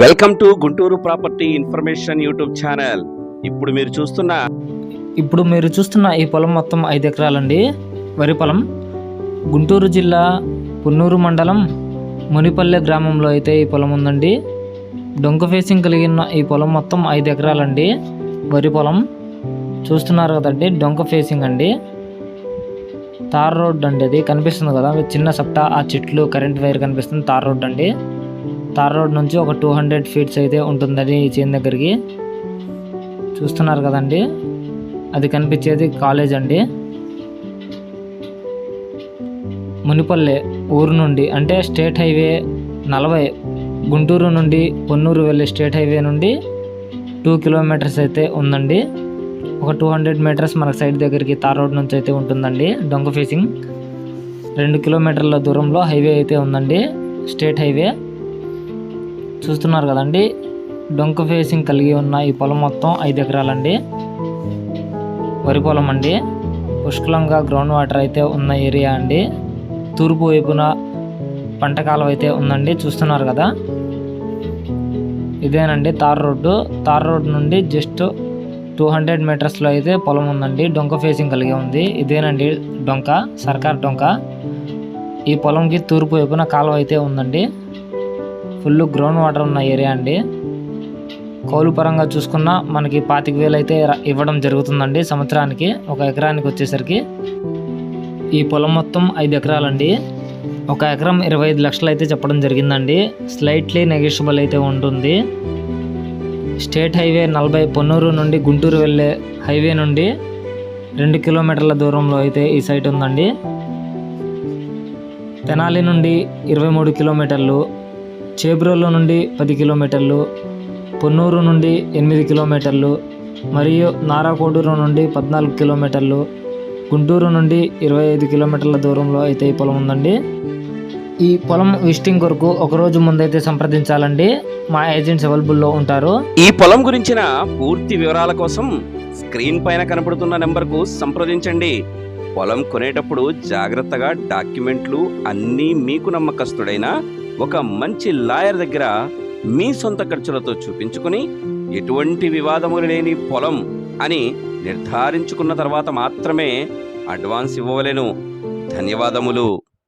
Welcome to Guntur property information YouTube channel ఇప్పుడు మీరు చూస్తున్న ఇప్పుడు మీరు చూస్తున్న ఈ పొలం మొత్తం ఐదు ఎకరాలండి. వరి పొలం గుంటూరు జిల్లా పున్నూరు మండలం మునిపల్లె గ్రామంలో అయితే ఈ పొలం ఉందండి. డొంక ఫేసింగ్ కలిగిన ఈ పొలం మొత్తం ఐదు ఎకరాలండి. వరి పొలం చూస్తున్నారు కదండి డొంక ఫేసింగ్ అండి. తార్ రోడ్ అండి అది కనిపిస్తుంది కదా చిన్న సప్టా ఆ చెట్లు కరెంట్ వైర్ కనిపిస్తుంది తార్ రోడ్ అండి. తార్ రోడ్ నుంచి ఒక టూ హండ్రెడ్ ఫీట్స్ అయితే ఉంటుందండి ఈ చేను దగ్గరికి. చూస్తున్నారు కదండి? అది కనిపించేది కాలేజ్ అండి. మునిపల్లె ఊరు నుండి అంటే స్టేట్ హైవే నలభై గుంటూరు నుండి పొన్నూరు వెళ్ళే స్టేట్ హైవే నుండి టూ కిలోమీటర్స్ అయితే ఉందండి. ఒక టూ హండ్రెడ్ మీటర్స్ మనకు సైడ్ దగ్గరికి తార్ రోడ్ నుంచి అయితే ఉంటుందండి డొంక ఫేసింగ్. రెండు కిలోమీటర్ల దూరంలో హైవే అయితే ఉందండి స్టేట్ హైవే. చూస్తున్నారు కదండి. డొంక ఫేసింగ్ కలిగి ఉన్న ఈ పొలం మొత్తం ఐదు ఎకరాలండి. వరి పొలం అండి. పుష్కలంగా గ్రౌండ్ వాటర్ అయితే ఉన్న ఏరియా అండి. తూర్పు వైపున పంట కాలం అయితే ఉందండి. చూస్తున్నారు కదా. ఇదేనండి తార్ రోడ్డు. తార్ రోడ్ నుండి జస్ట్ టూ హండ్రెడ్ మీటర్స్లో అయితే పొలం ఉందండి. డొంక ఫేసింగ్ కలిగి ఉంది. ఇదేనండి డొంక సర్కార్ డొంక. ఈ పొలంకి తూర్పు వైపున కాలువ అయితే ఉందండి. ఫుల్ గ్రౌండ్ వాటర్ ఉన్న ఏరియా అండి. కౌలు పరంగా చూసుకున్నా మనకి పాతిక వేలు అయితే ఇవ్వడం జరుగుతుందండి సంవత్సరానికి ఒక ఎకరానికి వచ్చేసరికి. ఈ పొలం మొత్తం ఐదు ఎకరాలండి. ఒక ఎకరం ఇరవై ఐదు లక్షలు అయితే చెప్పడం జరిగిందండి. స్లైట్లీ నెగిషియబుల్ అయితే ఉంటుంది. స్టేట్ హైవే నలభై పొన్నూరు నుండి గుంటూరు వెళ్ళే హైవే నుండి రెండు కిలోమీటర్ల దూరంలో అయితే ఈ సైట్ ఉందండి. తెనాలి నుండి ఇరవై మూడు కిలోమీటర్లు చేబ్రోలు నుండి పది కిలోమీటర్లు పొన్నూరు నుండి ఎనిమిది కిలోమీటర్లు మరియు నారాకోడూరు నుండి పద్నాలుగు కిలోమీటర్లు గుంటూరు నుండి ఇరవై ఐదు కిలోమీటర్ల దూరంలో అయితే ఈ పొలం ఉందండి. ఈ పొలం విజిటింగ్ కొరకు ఒక రోజు ముందైతే సంప్రదించాలండి. మా ఏజెంట్స్ అవైలబుల్లో ఉంటారు. ఈ పొలం గురించిన పూర్తి వివరాల కోసం స్క్రీన్ పైన కనబడుతున్న నెంబర్కు సంప్రదించండి. పొలం కొనేటప్పుడు జాగ్రత్తగా డాక్యుమెంట్లు అన్నీ మీకు నమ్మకస్తుడైన ఒక మంచి లాయర్ దగ్గర మీ సొంత ఖర్చులతో చూపించుకుని ఎటువంటి వివాదములు లేని పొలం అని నిర్ధారించుకున్న తర్వాత మాత్రమే అడ్వాన్స్ ఇవ్వవలేను. ధన్యవాదములు.